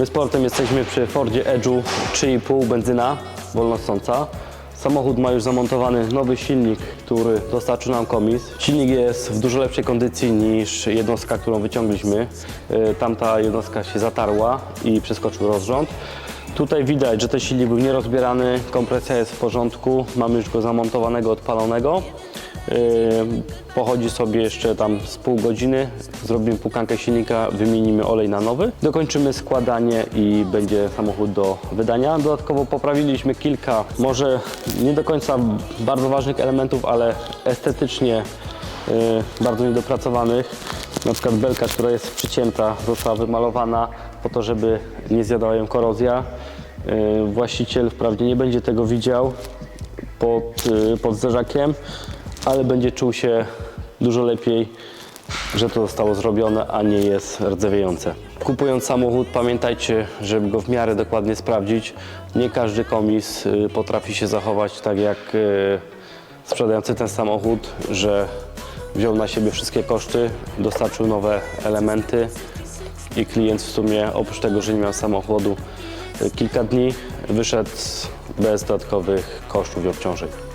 My z jesteśmy przy Fordzie Edge'u 3,5 benzyna wolnostąca. Samochód ma już zamontowany nowy silnik, który dostarczył nam komis. Silnik jest w dużo lepszej kondycji niż jednostka, którą wyciągliśmy. Y, Tamta jednostka się zatarła i przeskoczył rozrząd. Tutaj widać, że ten silnik był nierozbierany, kompresja jest w porządku, mamy już go zamontowanego, odpalonego. Yy, Pochodzi sobie jeszcze tam z pół godziny, zrobimy pukankę silnika, wymienimy olej na nowy, dokończymy składanie i będzie samochód do wydania. Dodatkowo poprawiliśmy kilka, może nie do końca bardzo ważnych elementów, ale estetycznie yy, bardzo niedopracowanych. Na przykład belka, która jest przycięta, została wymalowana po to, żeby nie zjadała ją korozja. Yy, Właściciel wprawdzie nie będzie tego widział, pod, pod zderzakiem, ale będzie czuł się dużo lepiej, że to zostało zrobione, a nie jest rdzewiejące. Kupując samochód, pamiętajcie, żeby go w miarę dokładnie sprawdzić. Nie każdy komis y, potrafi się zachować tak jak y, sprzedający ten samochód, że wziął na siebie wszystkie koszty, dostarczył nowe elementy i klient w sumie oprócz tego, że nie miał samochodu y, kilka dni, wyszedł bez dodatkowych kosztów i obciążeń.